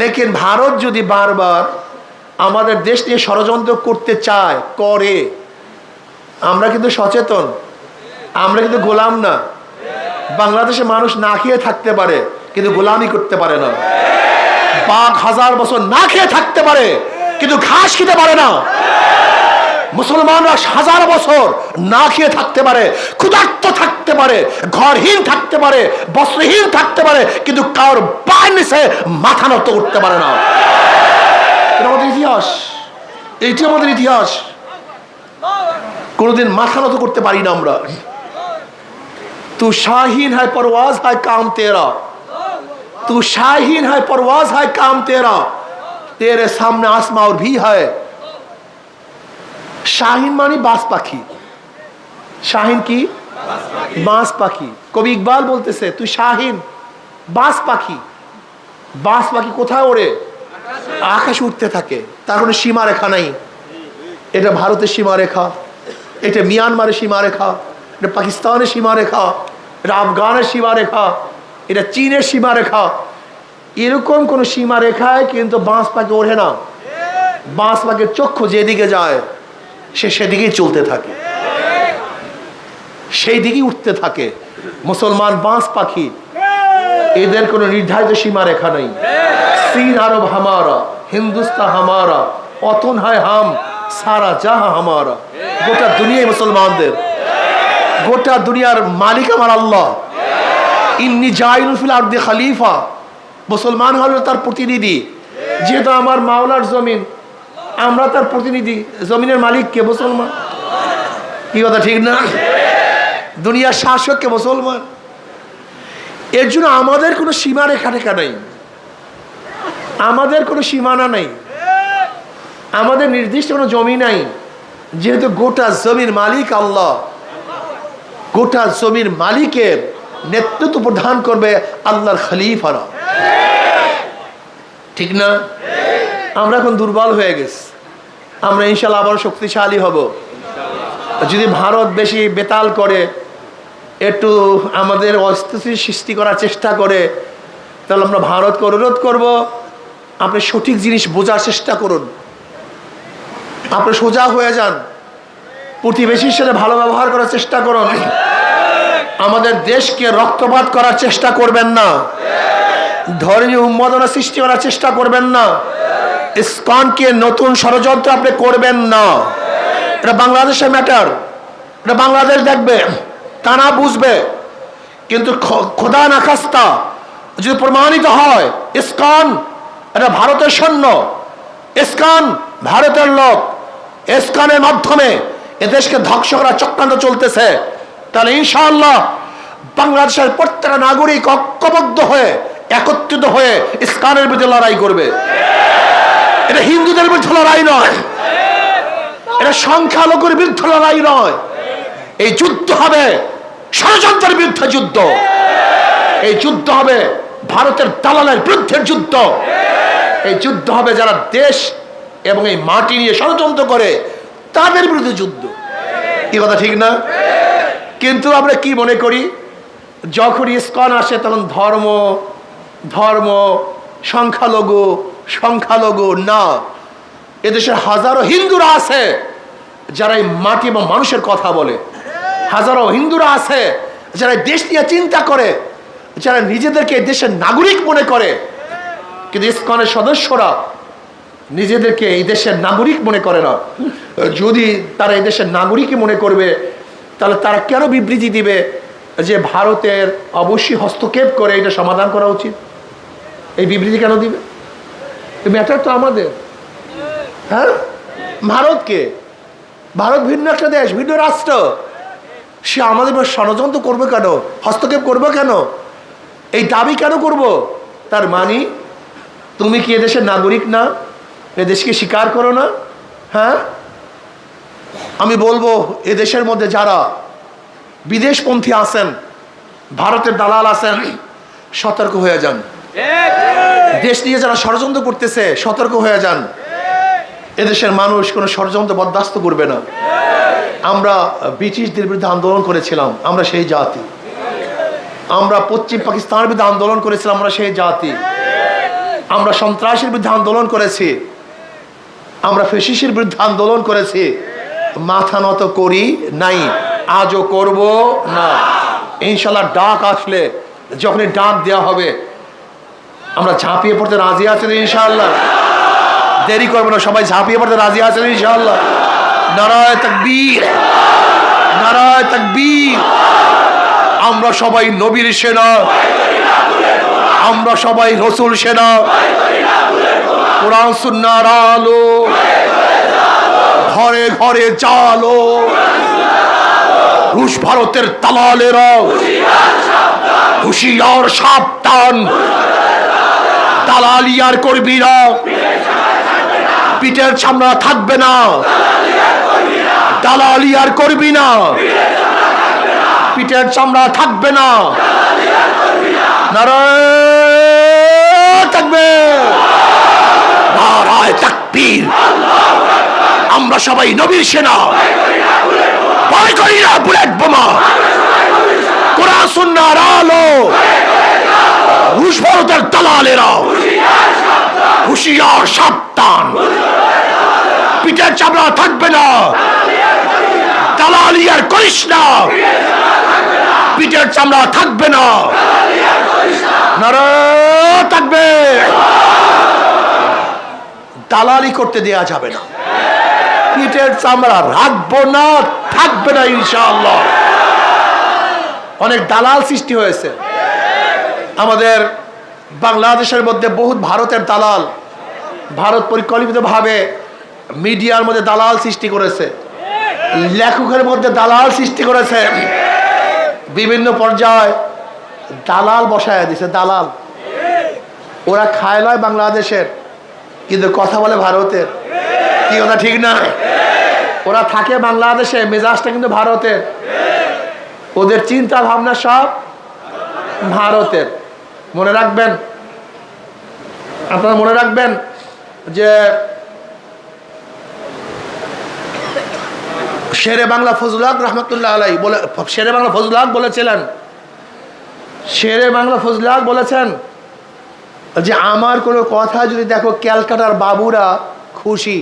লেকিন ভারত যদি বারবার আমাদের দেশ নিয়ে ষড়যন্ত্র করতে চায়, করে, আমরা কিন্তু সচেতন, আমরা কিন্তু গোলাম না। বাংলাদেশে মানুষ না খেয়ে থাকতে পারে, কিন্তু গোলামি করতে পারে না। বাঘ হাজার বছর না খেয়ে থাকতে পারে, কিন্তু ঘাস খেতে পারে না। মুসলমানরা হাজার বছর না খেয়ে থাকতে পারে, ক্ষুধার্ত থাকতে পারে, ঘরহীন থাকতে পারে, বস্ত্রহীন থাকতে পারে, কিন্তু কারোর বাইনিসে মাথা নত উঠতে পারে না। এটা আমাদের ইতিহাস। এইটি আমাদের ইতিহাস। কোনোদিন মাথা নত করতে পারি না আমরা। তু শাহীন হয় পরওয়াজ, হয় কাম তেরা। তু শাহীন হয় পরওয়াজ, হয় কাম তেরা। তেরে সামনে আসমাও ভি হয়। শাহিন মানে বাস পাখি। শাহিন কি? বাস পাখি। কবি ইকবাল বলতেছে, তুই শাহিন, বাস পাখি। বাস পাখি কোথায় ওড়ে আকাশে উঠতে থাকে। তার কোনো সীমারেখা নাই। এটা ভারতের সীমারেখা। এটা মিয়ানমারের সীমারেখা। এটা পাকিস্তানের সীমারেখা। এটা আফগানের সীমারেখা। এটা চীনের সীমারেখা। এরকম কোনো সীমারেখায় কিন্তু বাঁশ পাখি ওঠে না। বাঁশ পাখির চক্ষু যেদিকে যায় সে সেদিকেই চলতে থাকে। সেই দিকেই উঠতে থাকে। মুসলমান বাঁশ পাখি। এদের কোনো নির্ধারিত সীমারেখা নেই। চীন আরব হামারা, হিন্দুস্তান হামারা, অতন হায় হাম, সারা জাহা হামারা। গোটা দুনিয়ায় মুসলমানদের। গোটা দুনিয়ার মালিক আমার আল্লাহ। ইন্নি জাইনুল ফিল আর্দে খালিফা। মুসলমান হলো তার প্রতিনিধি। যেহেতু আমার মাওলার জমিন। আমরা তার প্রতিনিধি, জমিনের মালিক কে, মুসলমান? কি কথা, ঠিক না? দুনিয়ার শাসক কে, মুসলমান? এর জন্য আমাদের কোনো সীমা রেখা রেখা নেই। আমাদের কোনো সীমানা নেই। আমাদের নির্দিষ্ট কোনো জমি নাই। যেহেতু গোটা জমির মালিক আল্লাহ, গোটা জমির মালিকের নেতৃত্ব প্রদান করবে আল্লাহর খলিফারা। ঠিক না? আমরা এখন দুর্বল হয়ে গেছি। আমরা ইনশাল্লাহ আবার শক্তিশালী হব। যদি ভারত বেশি বেতাল করে, একটু আমাদের অস্থিতিশীল সৃষ্টি করার চেষ্টা করে, তাহলে আমরা ভারতকে অনুরোধ করব, আপনি সঠিক জিনিস বোঝার চেষ্টা করুন। আপনি সোজা হয়ে যান। প্রতিবেশীর সাথে ভালো ব্যবহার করার চেষ্টা করুন। আমাদের দেশকে রক্তপাত করার চেষ্টা করবেন না। ধর্মীয় উন্মাদনা সৃষ্টি করার চেষ্টা করবেন না। ইসকনকে নতুন ষড়যন্ত্র আপনি করবেন না। এটা বাংলাদেশের ম্যাটার এটা বাংলাদেশ দেখবে, তারা বুঝবে। কিন্তু খোদা নাখাস্তা, যদি প্রমাণিত হয়, ইসকন এটা ভারতের সৈন্য। ইসকন ভারতের লোক। ইসকনের মাধ্যমে এদেশকে ধ্বংস করা চক্রান্ত চলতেছে। তাহলে ইনশাআল্লাহ বাংলাদেশের প্রত্যেকটা নাগরিক ঐক্যবদ্ধ হয়ে, একত্রিত হয়ে ইসকানের বিরুদ্ধে লড়াই করবে। এটা হিন্দুদের বিরুদ্ধে লড়াই নয়। এটা সংখ্যালঘুর বিরুদ্ধে লড়াই নয়। এই যুদ্ধ হবে ষড়যন্ত্রের বিরুদ্ধে যুদ্ধ। এই যুদ্ধ হবে ভারতের দালালের বিরুদ্ধে যুদ্ধ। এই যুদ্ধ হবে যারা দেশ এবং এই মাটি নিয়ে ষড়যন্ত্র করে, তাদের বিরুদ্ধে যুদ্ধ। কি কথা, ঠিক না? কিন্তু আমরা কি মনে করি? যখন ইস্কন আসে, তখন ধর্ম ধর্ম, সংখ্যালঘু সংখ্যালঘু না। এদেশে হাজারো হিন্দুরা আছে যারা এই মাটি এবং মানুষের কথা বলে। হাজারো হিন্দুরা আছে যারা দেশ নিয়ে চিন্তা করে, যারা নিজেদেরকে দেশের নাগরিক মনে করে। কিন্তু ইস্কনের সদস্যরা নিজেদেরকে এই দেশের নাগরিক মনে করে না। যদি তারা এই দেশের নাগরিকই মনে করবে, তাহলে তারা কেন বিবৃতি দিবে যে ভারতের অবশ্যই হস্তক্ষেপ করে এটা সমাধান করা উচিত? এই বিবৃতি কেন দিবে? ম্যাটার তো আমাদের। হ্যাঁ? ভারতকে ভারত ভিন্ন একটা দেশ, ভিন্ন রাষ্ট্র। সে আমাদের ষড়যন্ত্র করবে কেন? হস্তক্ষেপ করবে কেন? এই দাবি কেন করব? তার মানি, তুমি কি এদেশের নাগরিক না? এদেশকে স্বীকার করো না? হ্যাঁ? আমি বলব, এদেশের মধ্যে যারা বিদেশপন্থী আছেন, ভারতের দালাল আছেন, সতর্ক হয়ে যান। দেশ নিয়ে যারা ষড়যন্ত্র করতেছে সতর্ক হয়ে যান। এদেশের মানুষ কোনো ষড়যন্ত্র বরদাস্ত করবে না। আমরা ব্রিটিশদের বিরুদ্ধে আন্দোলন করেছিলাম আমরা সেই জাতি। আমরা পশ্চিম পাকিস্তানের বিরুদ্ধে আন্দোলন করেছিলাম আমরা সেই জাতি। আমরা সন্ত্রাসের বিরুদ্ধে আন্দোলন করেছি। আমরা ফেসিসের বিরুদ্ধে আন্দোলন করেছি। মাথা নত করি নাই আজও করব না। ইনশাল্লাহ ডাক আসলে যখনই ডাক দেওয়া হবে আমরা ঝাঁপিয়ে পড়তে রাজি আছেন ইনশাআল্লাহ। দেরি করব না, সবাই ঝাঁপিয়ে পড়তে রাজি আছেন ইনশাআল্লাহ। নারায় তাকবীর নারায় তাকবীর। আমরা সবাই নবীর সেনা, আমরা সবাই রসুল সেনা। কোরআন, সুন্নার আলো, ঘরে ঘরে চালো রুশ ভারতের দালালেরা, হুশিয়ার সাবধান। দালালি আর করবি না। পিঠের চামড়া থাকবে না। দালালি আর করবি না। পিঠের চামড়া থাকবে না। থাকবে। তাকবীর। আমরা সবাই নবীর সেনা। ভয় করি না বুলেট বোমা। কোরআন সুন্নার আলো রুশ ভারতের দালালেরা হুশিয়ার সাবধান। পিঠের চামড়া থাকবে না। দালালি আর করিস না। পিঠের চামড়া থাকবে না। থাকবে। দালালি করতে দেয়া যাবে না। পিঠের চামড়া রাখব না, থাকবে না ইনশাআল্লাহ। অনেক দালাল সৃষ্টি হয়েছে। আমাদের বাংলাদেশের মধ্যে বহুত ভারতের দালাল। ভারত পরিকল্পিতভাবে মিডিয়ার মধ্যে দালাল সৃষ্টি করেছে। লেখকের মধ্যে দালাল সৃষ্টি করেছে। বিভিন্ন পর্যায়ে দালাল বসায় দিছে, দালাল। ওরা খায় নয় বাংলাদেশের, কিন্তু কথা বলে ভারতের। কি কথা, ঠিক না? ওরা থাকে বাংলাদেশে, মেজাজটা কিন্তু ভারতের। ওদের চিন্তা ভাবনা সব ভারতের। মনে রাখবেন? আপনারা মনে রাখবেন? যে শেরে বাংলা ফজলুল হক রহমতুল্লাহ আলাই বলে, শেরে বাংলা ফজলুল হক বলেছিলেন। শেরে বাংলা ফজলুল হক বলেছেন যে, আমার কোনো কথা যদি দেখো ক্যালকাটার বাবুরা খুশি,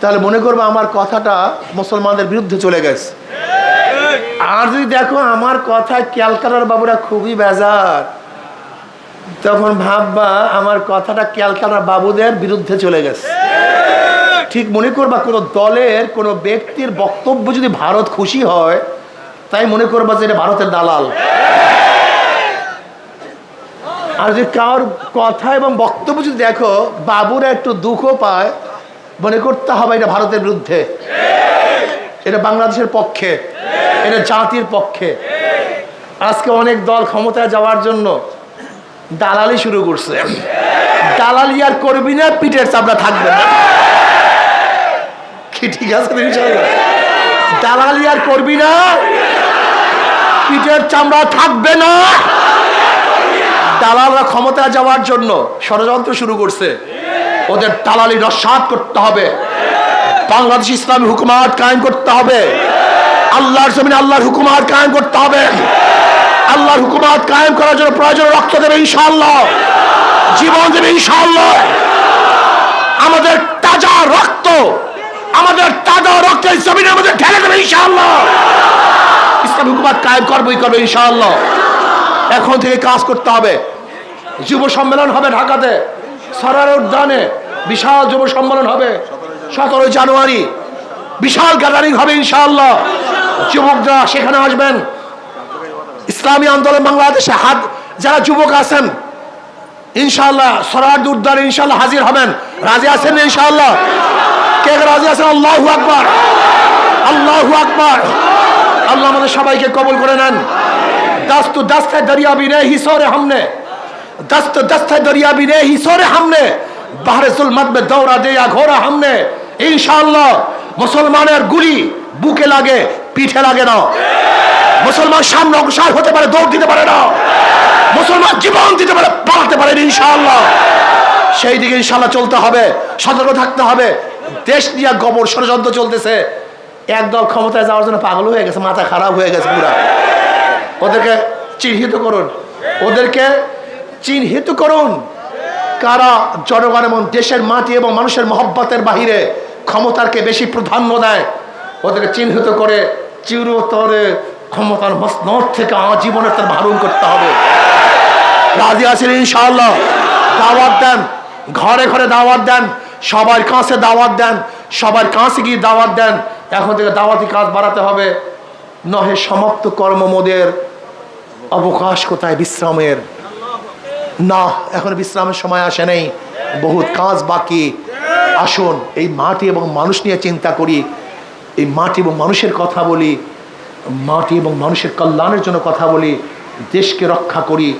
তাহলে মনে করব আমার কথাটা মুসলমানদের বিরুদ্ধে চলে গেছে। আর যদি দেখো আমার কথা ক্যালকাটার বাবুরা খুবই বেজার তখন ভাববা, আমার কথাটা ক্যালকাটার বাবুদের বিরুদ্ধে চলে গেছে। ঠিক মনে করবা, কোনো দলের, কোনো ব্যক্তির বক্তব্য যদি ভারত খুশি হয়, তাই মনে করবা যে এটা ভারতের দালাল। আর যদি কার কথা এবং বক্তব্য যদি দেখো, বাবুরা একটু দুঃখ পায়, মনে করতে হবে এটা ভারতের বিরুদ্ধে। এটা বাংলাদেশের পক্ষে, এটা জাতির পক্ষে। আজকে অনেক দল ক্ষমতায় যাওয়ার জন্য দালালি শুরু করছে। দালালি আর করবি না, পিঠের চাপড়া থাকবে না। কি ঠিক আছে দালালি আর করবি না, পিঠের চামড়া থাকবে না। দালালরা ক্ষমতায় যাওয়ার জন্য ষড়যন্ত্র শুরু করছে। ওদের দালালি নস্বাত করতে হবে। বাংলাদেশ ইসলামী হুকুমাত কায়েম করতে হবে। আল্লাহর জমিনে আল্লাহর হুকুমাত কায়েম করতে হবে। আল্লাহর হুকুমাত কায়েম করার জন্য প্রয়োজন রক্ত দেবে ইনশাআল্লাহ। জীবন দেবে ইনশাআল্লাহ। আমাদের তাজা রক্ত, আমাদের তাজা রক্ত এই জমিনের মধ্যে ঢেলে দেবে ইনশাআল্লাহ। ইসলাম হুকুমাত কায়েম করবোই করবে ইনশাআল্লাহ। এখন থেকে কাজ করতে হবে। যুব সম্মেলন হবে ঢাকাতে, সরার উদ্যানে বিশাল যুব সম্মেলন হবে সতেরোই জানুয়ারি। বিশাল গ্যাদারিং হবে ইনশাআল্লাহ। যুবকরা সেখানে আসবেন। ইসলামী আন্দোলন বাংলাদেশে হাত যারা যুবক আছেন ইনশাল্লাহ সরার উদ্দার ইনশাল্লাহ হাজির হবেন। রাজি আছেন ইনশাল্লাহ কে রাজি আছেন? আল্লাহু আকবার। আল্লাহু আকবার। আল্লাহ আমাদের সবাইকে কবল করে নেন। দস্ত দস্ত দরিয়া বি রে হিসোরে হামনে। দস্ত দস্ত দরিয়া বি রে হিসোরে হামনে। বাহরে জুলমত মে দৌড়া দেয়া ঘোরা হামনে। ইনশাল্লাহ মুসলমানের গুলি বুকে লাগে, পিঠে লাগে না। মুসলমান সামনে অগ্রসর হতে পারে, দৌড় দিতে পারে না। মুসলমান জীবন দিতে পারে, পালাতে পারে ইনশাআল্লাহ। সেই দিকে ইনশাআল্লাহ চলতে হবে, সতর্ক থাকতে হবে। দেশ নিয়ে গোবর ষড়যন্ত্র চলতেছে। একদল ক্ষমতায় যাওয়ার জন্য পাগল হয়ে গেছে, মাথা খারাপ হয়ে গেছে পুরা। ওদেরকে চিহ্নিত করুন। ওদেরকে চিহ্নিত করুন। কারা জনগণ এবং দেশের মাটি এবং মানুষের মহব্বতের বাহিরে ক্ষমতাকে বেশি প্রাধান্য দেয়, ওদেরকে চিহ্নিত করে চিরতরে ক্ষমতার মসনদ থেকে আজীবনের তার মারুম করতে হবে। রাজি আছেন ইনশাআল্লাহ? দাওয়াত দেন। ঘরে ঘরে দাওয়াত দেন। সবার কাছে দাওয়াত দেন। সবার কাছে গিয়ে দাওয়াত দেন। এখন থেকে দাওয়াতি কাজ বাড়াতে হবে। নহে সমাপ্ত কর্মমোদের অবকাশ কোথায়? বিশ্রামের। না, এখন বিশ্রামের সময় আসে নেই। বহুত কাজ বাকি। আসুন, এই মাটি এবং মানুষ নিয়ে চিন্তা করি। এই মাটি এবং মানুষের কথা বলি। মাটি এবং মানুষের কল্যাণের জন্য কথা বলি, দেশকে রক্ষা করি,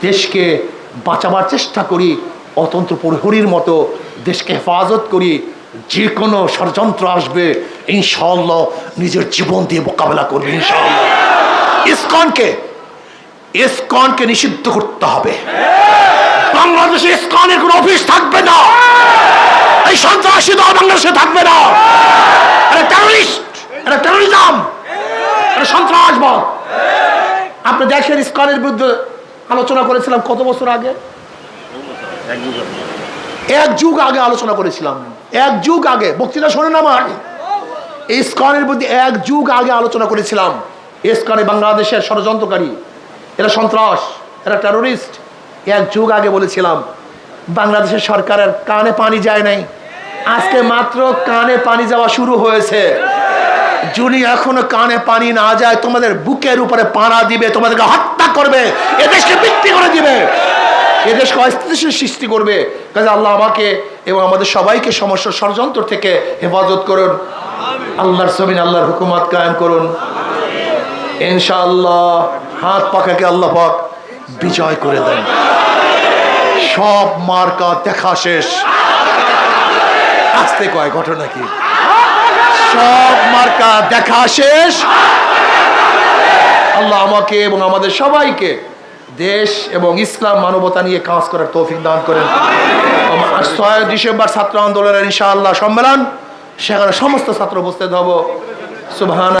দেশকে বাঁচাবার চেষ্টা করি, অতন্ত্র প্রহরীর মতো দেশকে হেফাজত করি, যে কোনো ষড়যন্ত্র আসবে ইনশাল্লাহ নিজের জীবন দিয়ে মোকাবেলা করবে ইনশাল্লাহ ইসকনকে ইসকনকে নিষিদ্ধ করতে হবে। বাংলাদেশে ইসকনের কোনো অফিস থাকবে না। এই সন্ত্রাসী দল বাংলাদেশে থাকবে না। এটা টেরোরিস্ট এটা টেরোরিজম আপনি দেখেন ইসকনের বিরুদ্ধে আলোচনা করেছিলাম কত বছর আগে? এক যুগ আগে আলোচনা করেছিলাম। এক যুগ আগে। বক্তৃতা শোনেন আমার ইসকনের বিরুদ্ধে এক যুগ আগে আলোচনা করেছিলাম। ইসকনে বাংলাদেশের ষড়যন্ত্রকারী। এরা সন্ত্রাস, এরা টেরোরিস্ট এক যুগ আগে বলেছিলাম, বাংলাদেশের সরকারের কানে পানি যায় নাই। আজকে মাত্র কানে পানি যাওয়া শুরু হয়েছে। যদি এখনও কানে পানি না যায়, তোমাদের বুকের উপরে পানা দিবে, তোমাদেরকে হত্যা করবে, এদেশকে বিক্রি করে দিবে। এদেশকে অস্থিতিশীল সৃষ্টি করবে। কাজে আল্লাহ আমাকে এবং আমাদের সবাইকে সমস্যা ষড়যন্ত্র থেকে হেফাজত করুন। আল্লাহর সবিন আল্লাহর হুকুমাত কায়েম করুন। ইনশাআল্লাহ, হাত পাখাকে আল্লাহ পাক বিজয় করে দেন। সব মার্কা দেখা শেষ। আসতে কয়, ঘটনা কি? সব মার্কা দেখা শেষ। আল্লাহ আমাকে এবং আমাদের সবাইকে দেশ এবং ইসলাম মানবতা নিয়ে কাজ করার তৌফিক দান করেন। ছয় ডিসেম্বর ছাত্র আন্দোলনের ইনশাআল্লাহ সম্মেলন। সেখানে সমস্ত ছাত্র উপস্থিত হব। সুবহান